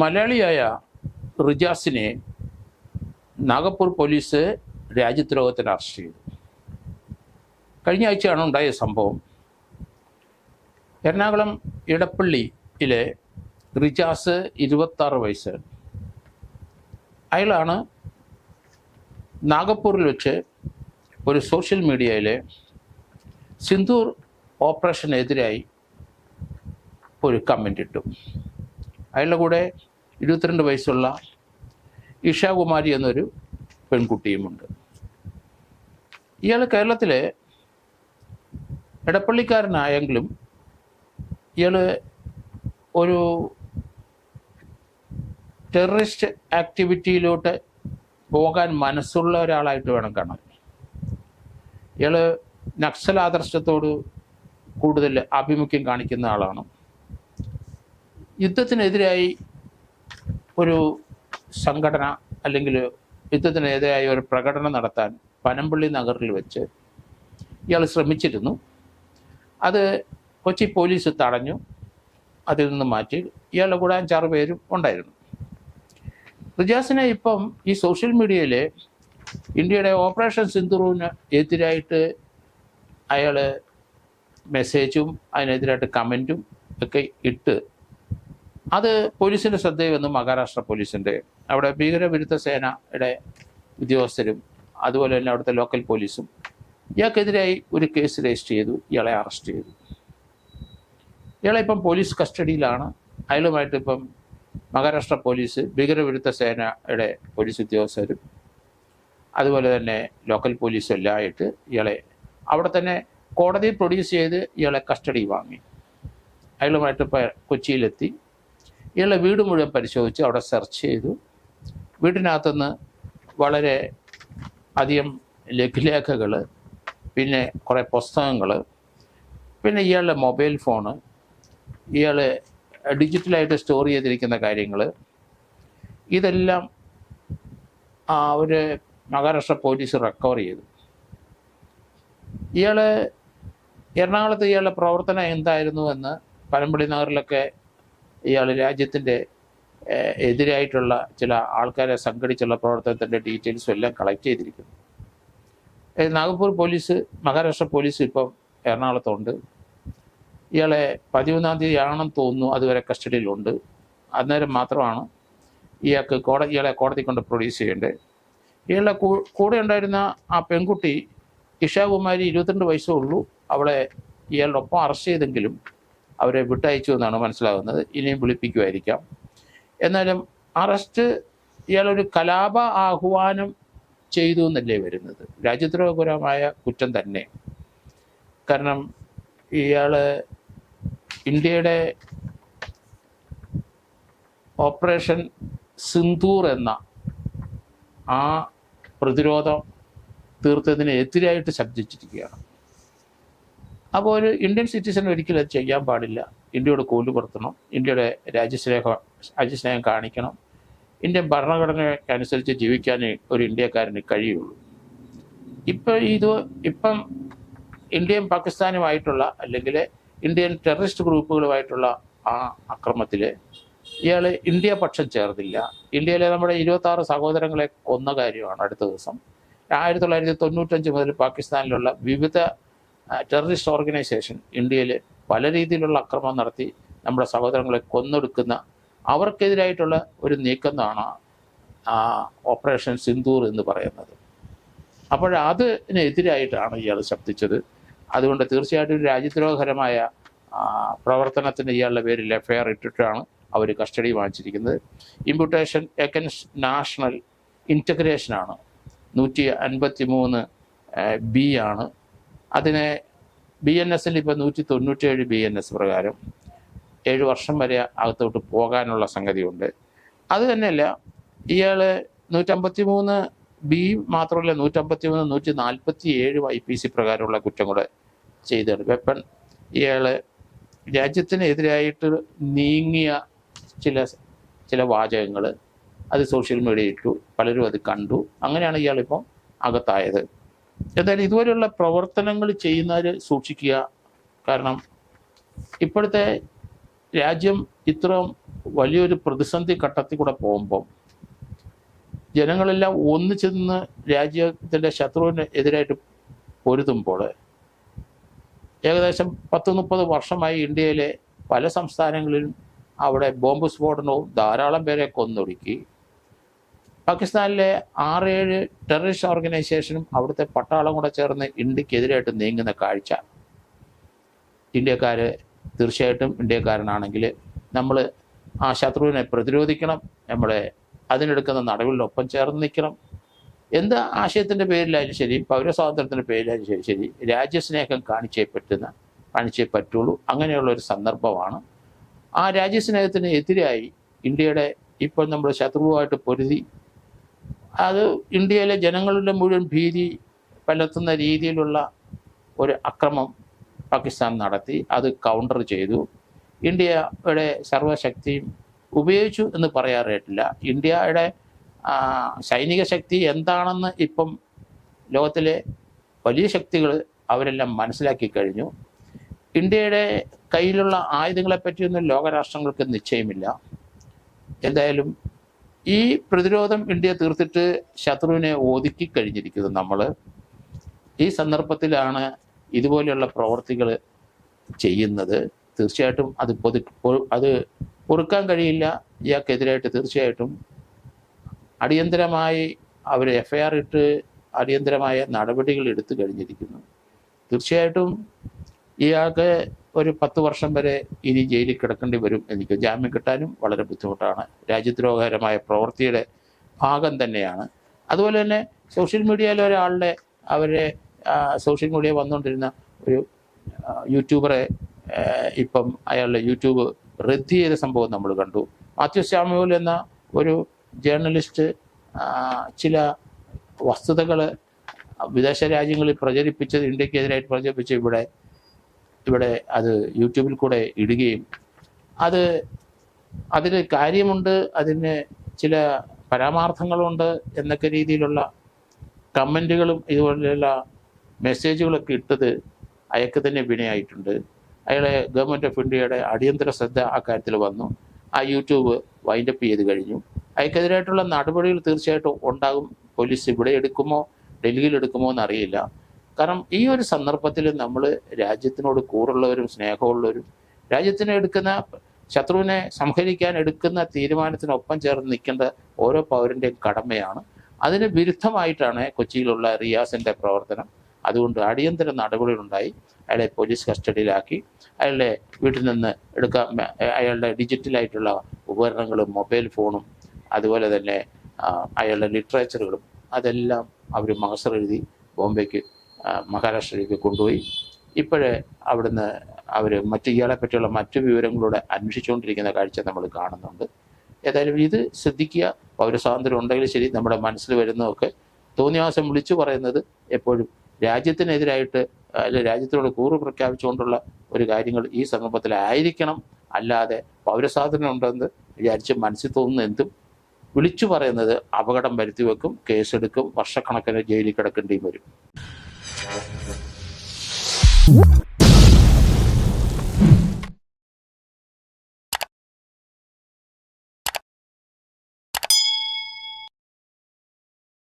മലയാളിയായ റിജാസിനെ നാഗപ്പൂർ പോലീസ് രാജ്യദ്രോഹത്തിന് അറസ്റ്റ് ചെയ്തു. കഴിഞ്ഞ ആഴ്ചയാണ് ഉണ്ടായ സംഭവം. എറണാകുളം ഇടപ്പള്ളിയിലെ റിജാസ് ഇരുപത്താറ് വയസ്സ്. അയാളാണ് നാഗപ്പൂരിൽ വെച്ച് ഒരു സോഷ്യൽ മീഡിയയിലെ സിന്ദൂർ ഓപ്പറേഷനെതിരായി ഒരു കമന്റ് ഇട്ടു. അയാളുടെ കൂടെ ഇരുപത്തിരണ്ട് വയസ്സുള്ള ഇഷാകുമാരി എന്നൊരു പെൺകുട്ടിയുമുണ്ട്. ഇയാൾ കേരളത്തിലെ ഇടപ്പള്ളിക്കാരനായെങ്കിലും ഇയാൾ ഒരു ടെററിസ്റ്റ് ആക്ടിവിറ്റിയിലോട്ട് പോകാൻ മനസ്സുള്ള ഒരാളായിട്ട് വേണം കാണാൻ. ഇയാൾ നക്സൽ ആദർശത്തോട് കൂടുതൽ ആഭിമുഖ്യം കാണിക്കുന്ന ആളാണ്. യുദ്ധത്തിനെതിരായി ഒരു സംഘടന അല്ലെങ്കിൽ യുദ്ധത്തിനെതിരായ ഒരു പ്രകടനം നടത്താൻ പനമ്പള്ളി നഗറിൽ വെച്ച് ഇയാൾ ശ്രമിച്ചിരുന്നു. അത് കൊച്ചി പോലീസ് തടഞ്ഞു. അതിൽ നിന്ന് മാറ്റി ഇയാളുടെ കൂടെ അഞ്ചാറ് പേരും ഉണ്ടായിരുന്നു. റിജാസിനെ ഇപ്പം ഈ സോഷ്യൽ മീഡിയയിൽ ഇന്ത്യയുടെ ഓപ്പറേഷൻ സിന്ദുറുവിന് എതിരായിട്ട് അയാൾ മെസ്സേജും അതിനെതിരായിട്ട് കമന്റും ഒക്കെ ഇട്ട് അത് പോലീസിന്റെ ശ്രദ്ധയിൽ വന്നു മഹാരാഷ്ട്ര പോലീസിന്റെ അവിടെ ഭീകരവിരുദ്ധ സേനയുടെ ഉദ്യോഗസ്ഥരും അതുപോലെ തന്നെ അവിടുത്തെ ലോക്കൽ പോലീസും ഇയാൾക്കെതിരായി ഒരു കേസ് രജിസ്റ്റർ ചെയ്തു. ഇയാളെ അറസ്റ്റ് ചെയ്തു. ഇയാളെ ഇപ്പം പോലീസ് കസ്റ്റഡിയിലാണ് അയാളുമായിട്ട് ഇപ്പം മഹാരാഷ്ട്ര പോലീസ് ഭീകരവിരുദ്ധ സേനയുടെ പോലീസ് ഉദ്യോഗസ്ഥരും അതുപോലെ തന്നെ ലോക്കൽ പോലീസും എല്ലാം ആയിട്ട് ഇയാളെ അവിടെ തന്നെ കോടതി പ്രൊഡ്യൂസ് ചെയ്ത് ഇയാളെ കസ്റ്റഡി വാങ്ങി. അയാളുമായിട്ട് കൊച്ചിയിലെത്തി. ഇയാളുടെ വീട് മുഴുവൻ പരിശോധിച്ച് അവിടെ സെർച്ച് ചെയ്തു. വീട്ടിനകത്തുനിന്ന് വളരെ അധികം ലഘുലേഖകൾ പിന്നെ കുറേ പുസ്തകങ്ങൾ പിന്നെ ഇയാളുടെ മൊബൈൽ ഫോണ് ഇയാൾ ഡിജിറ്റലായിട്ട് സ്റ്റോർ ചെയ്തിരിക്കുന്ന കാര്യങ്ങൾ. ഇതെല്ലാം അവർ മഹാരാഷ്ട്ര പോലീസ് റിക്കവർ ചെയ്തു. ഇയാൾ എറണാകുളത്ത് ഇയാളുടെ പ്രവർത്തനം എന്തായിരുന്നു എന്ന് പനമ്പള്ളി നഗറിലൊക്കെ ഇയാൾ രാജ്യത്തിന്റെ എതിരായിട്ടുള്ള ചില ആൾക്കാരെ സംഘടിച്ചുള്ള പ്രവർത്തനത്തിന്റെ ഡീറ്റെയിൽസും എല്ലാം കളക്ട് ചെയ്തിരിക്കുന്നു. നാഗ്പൂർ പോലീസ് മഹാരാഷ്ട്ര പോലീസ് ഇപ്പം എറണാകുളത്തുണ്ട്. ഇയാളെ പതിമൂന്നാം തീയതി ആണെന്ന് തോന്നുന്നു അതുവരെ കസ്റ്റഡിയിലുണ്ട്. അന്നേരം മാത്രമാണ് ഇയാൾക്ക് കോടതി ഇയാളെ കോടതി കൊണ്ട് പ്രൊഡ്യൂസ് ചെയ്യേണ്ടത്. ഇയാളുടെ കൂടെ ഉണ്ടായിരുന്ന ആ പെൺകുട്ടി ഇഷാകുമാരി ഇരുപത്തിരണ്ട് വയസ്സേ ഉള്ളൂ. അവളെ ഇയാളുടെ ഒപ്പം അറസ്റ്റ് ചെയ്തെങ്കിലും അവരെ വിട്ടയച്ചു എന്നാണ് മനസ്സിലാകുന്നത്. ഇനിയും വിളിപ്പിക്കുമായിരിക്കാം. എന്നാലും അറസ്റ്റ് ഇയാളൊരു കലാപ ആഹ്വാനം ചെയ്തു എന്നല്ലേ വരുന്നത്? രാജ്യദ്രോഹപരമായ കുറ്റം തന്നെ. കാരണം ഇയാൾ ഇന്ത്യയുടെ ഓപ്പറേഷൻ സിന്ദൂർ എന്ന ആ പ്രതിരോധം തീർത്തതിനെതിരായിട്ട് ശബ്ദിച്ചിരിക്കുകയാണ്. അപ്പോൾ ഒരു ഇന്ത്യൻ സിറ്റിസൺ ഒരിക്കലും അത് ചെയ്യാൻ പാടില്ല. ഇന്ത്യയോട് കോൽ പുറത്തണം ഇന്ത്യയുടെ രാജ്യസ്നേഹ രാജ്യസ്നേഹം കാണിക്കണം. ഇന്ത്യൻ ഭരണഘടനയ്ക്കനുസരിച്ച് ജീവിക്കാൻ ഒരു ഇന്ത്യക്കാരന് കഴിയുള്ളൂ. ഇപ്പം ഇത് ഇപ്പം ഇന്ത്യയും പാകിസ്ഥാനുമായിട്ടുള്ള അല്ലെങ്കിൽ ഇന്ത്യൻ ടെററിസ്റ്റ് ഗ്രൂപ്പുകളുമായിട്ടുള്ള ആ അക്രമത്തിൽ ഇയാൾ ഇന്ത്യ പക്ഷം ചേർന്നില്ല. ഇന്ത്യയിലെ നമ്മുടെ ഇരുപത്താറ് സഹോദരങ്ങളെ കൊന്ന കാര്യമാണ് അടുത്ത ദിവസം. ആയിരത്തി തൊള്ളായിരത്തി തൊണ്ണൂറ്റഞ്ച് മുതൽ പാകിസ്ഥാനിലുള്ള വിവിധ ടെററിസ്റ്റ് ഓർഗനൈസേഷൻ ഇന്ത്യയിൽ പല രീതിയിലുള്ള അക്രമം നടത്തി നമ്മുടെ സഹോദരങ്ങളെ കൊന്നൊടുക്കുന്ന അവർക്കെതിരായിട്ടുള്ള ഒരു നീക്കമാണ് ഓപ്പറേഷൻ സിന്ദൂർ എന്ന് പറയുന്നത്. അപ്പോൾ അതിനെതിരായിട്ടാണ് ഇയാൾ ശബ്ദിച്ചത്. അതുകൊണ്ട് തീർച്ചയായിട്ടും രാജ്യദ്രോഹകരമായ പ്രവർത്തനത്തിന് ഇയാളുടെ പേരിൽ എഫ്ഐആർ ഇട്ടിട്ടാണ് അവർ കസ്റ്റഡി വാങ്ങിച്ചിരിക്കുന്നത്. ഇമ്പ്യൂട്ടേഷൻ എഗൻസ്റ്റ് നാഷണൽ ഇന്റഗ്രേഷനാണ്. നൂറ്റി അൻപത്തി മൂന്ന് ബി ആണ്. അതിനെ ബി എൻ എസിൽ ഇപ്പോൾ നൂറ്റി തൊണ്ണൂറ്റേഴ് ബി എൻ എസ് പ്രകാരം ഏഴ് വർഷം വരെ അകത്തോട്ട് പോകാനുള്ള സംഗതിയുണ്ട്. അത് തന്നെയല്ല ഇയാൾ നൂറ്റമ്പത്തി മൂന്ന് ബി മാത്രമല്ല നൂറ്റമ്പത്തി മൂന്ന് നൂറ്റി നാൽപ്പത്തി ഏഴ് ഐ പി സി പ്രകാരമുള്ള കുറ്റം കൂടെ ചെയ്തത് വെപ്പൺ ഇയാൾ രാജ്യത്തിനെതിരായിട്ട് നീങ്ങിയ ചില ചില വാചകങ്ങൾ അത് സോഷ്യൽ മീഡിയയിൽ ഇട്ടു പലരും അത് കണ്ടു. അങ്ങനെയാണ് ഇയാളിപ്പം അകത്തായത്. എന്തായാലും ഇതുപോലെയുള്ള പ്രവർത്തനങ്ങൾ ചെയ്യുന്നവർ സൂക്ഷിക്കുക. കാരണം ഇപ്പോഴത്തെ രാജ്യം ഇത്രയും വലിയൊരു പ്രതിസന്ധി ഘട്ടത്തിൽ കൂടെ പോകുമ്പം ജനങ്ങളെല്ലാം ഒന്നിച്ചെന്ന് രാജ്യത്തിന്റെ ശത്രുവിന് എതിരായിട്ട് പൊരുതുമ്പോൾ ഏകദേശം പത്ത് മുപ്പത് വർഷമായി ഇന്ത്യയിലെ പല സംസ്ഥാനങ്ങളിലും അവിടെ ബോംബ് സ്ഫോടനവും ധാരാളം പേരെ കൊന്നൊടുക്കി. പാകിസ്ഥാനിലെ ആറേഴ് ടെററിസ്റ്റ് ഓർഗനൈസേഷനും അവിടുത്തെ പട്ടാളം കൂടെ ചേർന്ന് ഇന്ത്യക്കെതിരായിട്ട് നീങ്ങുന്ന കാഴ്ച. ഇന്ത്യക്കാർ തീർച്ചയായിട്ടും ഇന്ത്യക്കാരനാണെങ്കിൽ നമ്മൾ ആ ശത്രുവിനെ പ്രതിരോധിക്കണം നമ്മളെ അതിനെടുക്കുന്ന നടപടികളൊപ്പം ചേർന്ന് നിൽക്കണം. എന്ത് ആശയത്തിന്റെ പേരിലായാലും ശരി പൗരസ്വാതന്ത്ര്യത്തിന്റെ പേരിലായാലും ശരി ശരി രാജ്യസ്നേഹം കാണിച്ചേ പറ്റുന്ന കാണിച്ചേ പറ്റുള്ളൂ. അങ്ങനെയുള്ള ഒരു സന്ദർഭമാണ്. ആ രാജ്യസ്നേഹത്തിന് എതിരായി ഇന്ത്യയുടെ ഇപ്പോൾ നമ്മൾ ശത്രുവുമായിട്ട് പൊരുതി അത് ഇന്ത്യയിലെ ജനങ്ങളുടെ മുഴുവൻ ഭീതി പലർത്തുന്ന രീതിയിലുള്ള ഒരു അക്രമം പാകിസ്ഥാൻ നടത്തി. അത് കൗണ്ടർ ചെയ്തു. ഇന്ത്യയുടെ സർവശക്തിയും ഉപയോഗിച്ചു എന്ന് പറയാറായിട്ടില്ല. ഇന്ത്യയുടെ സൈനിക ശക്തി എന്താണെന്ന് ഇപ്പം ലോകത്തിലെ വലിയ ശക്തികൾ അവരെല്ലാം മനസ്സിലാക്കി കഴിഞ്ഞു. ഇന്ത്യയുടെ കയ്യിലുള്ള ആയുധങ്ങളെ പറ്റിയൊന്നും ലോകരാഷ്ട്രങ്ങൾക്ക് നിശ്ചയമില്ല. എന്തായാലും ഈ പ്രതിരോധം ഇന്ത്യ തീർത്തിട്ട് ശത്രുവിനെ ഒതുക്കി കഴിഞ്ഞിരിക്കുന്നു നമ്മൾ ഈ സന്ദർഭത്തിലാണ് ഇതുപോലെയുള്ള പ്രവർത്തികൾ ചെയ്യുന്നത്. തീർച്ചയായിട്ടും അത് പൊതു അത് പൊറുക്കാൻ കഴിയില്ല. ഇയാൾക്കെതിരായിട്ട് തീർച്ചയായിട്ടും അടിയന്തരമായി അവർ എഫ് ആർ ഇട്ട് അടിയന്തരമായ നടപടികൾ എടുത്തു കഴിഞ്ഞിരിക്കുന്നു. തീർച്ചയായിട്ടും ഇയാൾക്ക് ഒരു പത്ത് വർഷം വരെ ഇനി ജയിലിൽ കിടക്കേണ്ടി വരും എനിക്ക് ജാമ്യം കിട്ടാനും വളരെ ബുദ്ധിമുട്ടാണ്. രാജ്യദ്രോഹകരമായ പ്രവൃത്തിയുടെ ഭാഗം തന്നെയാണ്. അതുപോലെ തന്നെ സോഷ്യൽ മീഡിയയിലെ ഒരാളുടെ അവരെ സോഷ്യൽ മീഡിയ വന്നുകൊണ്ടിരുന്ന ഒരു യൂട്യൂബറെ ഇപ്പം അയാളുടെ യൂട്യൂബ് റദ്ദ് ചെയ്ത സംഭവം നമ്മൾ കണ്ടു. മാത്യു സാമുവൽ എന്ന ഒരു ജേർണലിസ്റ്റ് ചില വസ്തുതകൾ വിദേശ രാജ്യങ്ങളിൽ പ്രചരിപ്പിച്ചത് ഇന്ത്യക്കെതിരായിട്ട് പ്രചരിപ്പിച്ച് ഇവിടെ ഇവിടെ അത് യൂട്യൂബിൽ കൂടെ ഇടുകയും അത് അതിന് കാര്യമുണ്ട് അതിന് ചില പരാമാർത്ഥങ്ങളുണ്ട് എന്നൊക്കെ രീതിയിലുള്ള കമന്റുകളും ഇതുപോലെയുള്ള മെസ്സേജുകളൊക്കെ ഇട്ടത് അയാൾക്ക് തന്നെ വിനയായിട്ടുണ്ട്. അയാളെ ഗവൺമെന്റ് ഓഫ് ഇന്ത്യയുടെ അടിയന്തര ശ്രദ്ധ ആ കാര്യത്തിൽ വന്നു. ആ യൂട്യൂബ് വൈൻഡപ്പ് ചെയ്ത് കഴിഞ്ഞു. അയാൾക്കെതിരായിട്ടുള്ള നടപടികൾ തീർച്ചയായിട്ടും ഉണ്ടാകും. പോലീസ് ഇവിടെ എടുക്കുമോ ഡൽഹിയിൽ എടുക്കുമോ എന്നറിയില്ല. കാരണം ഈ ഒരു സന്ദർഭത്തിൽ നമ്മൾ രാജ്യത്തിനോട് കൂറുള്ളവരും സ്നേഹമുള്ളവരും രാജ്യത്തിന് എടുക്കുന്ന ശത്രുവിനെ സംഹരിക്കാൻ എടുക്കുന്ന തീരുമാനത്തിനൊപ്പം ചേർന്ന് നിൽക്കേണ്ട ഓരോ പൗരന്റെയും കടമയാണ്. അതിന് വിരുദ്ധമായിട്ടാണ് കൊച്ചിയിലുള്ള റിയാസിന്റെ പ്രവർത്തനം. അതുകൊണ്ട് അടിയന്തര നടപടികളുണ്ടായി. അയാളെ പോലീസ് കസ്റ്റഡിയിലാക്കി. അയാളുടെ വീട്ടിൽ നിന്ന് എടുക്കാൻ അയാളുടെ ഡിജിറ്റലായിട്ടുള്ള ഉപകരണങ്ങളും മൊബൈൽ ഫോണും അതുപോലെ തന്നെ അയാളുടെ ലിറ്ററേച്ചറുകളും അതെല്ലാം അവർ മഹസർ എഴുതി ബോംബെക്ക് മഹാരാഷ്ട്രയിലേക്ക് കൊണ്ടുപോയി. ഇപ്പോഴേ അവിടുന്ന് അവർ മറ്റു ഇയാളെ പറ്റിയുള്ള മറ്റു വിവരങ്ങളോടെ അന്വേഷിച്ചുകൊണ്ടിരിക്കുന്ന കാഴ്ച നമ്മൾ കാണുന്നുണ്ട്. ഏതായാലും ഇത് ശ്രദ്ധിക്കുക. പൗരസ്വാതന്ത്ര്യം ഉണ്ടെങ്കിൽ ശരി നമ്മുടെ മനസ്സിൽ വരുന്നതൊക്കെ തോന്നിയാസം വിളിച്ചു പറയുന്നത് എപ്പോഴും രാജ്യത്തിനെതിരായിട്ട് അല്ലെ രാജ്യത്തിനോട് കൂറ് പ്രഖ്യാപിച്ചുകൊണ്ടുള്ള ഒരു കാര്യങ്ങൾ ഈ സന്ദർഭത്തിലായിരിക്കണം അല്ലാതെ പൗരസ്വാതന്ത്ര്യം ഉണ്ടെന്ന് വിചാരിച്ച് മനസ്സിൽ തോന്നുന്ന എന്തും വിളിച്ചു പറയുന്നത് അപകടം വരുത്തി വെക്കും കേസെടുക്കും വർഷക്കണക്കിന് ജയിലിൽ കിടക്കേണ്ടിയും വരും. Whoop.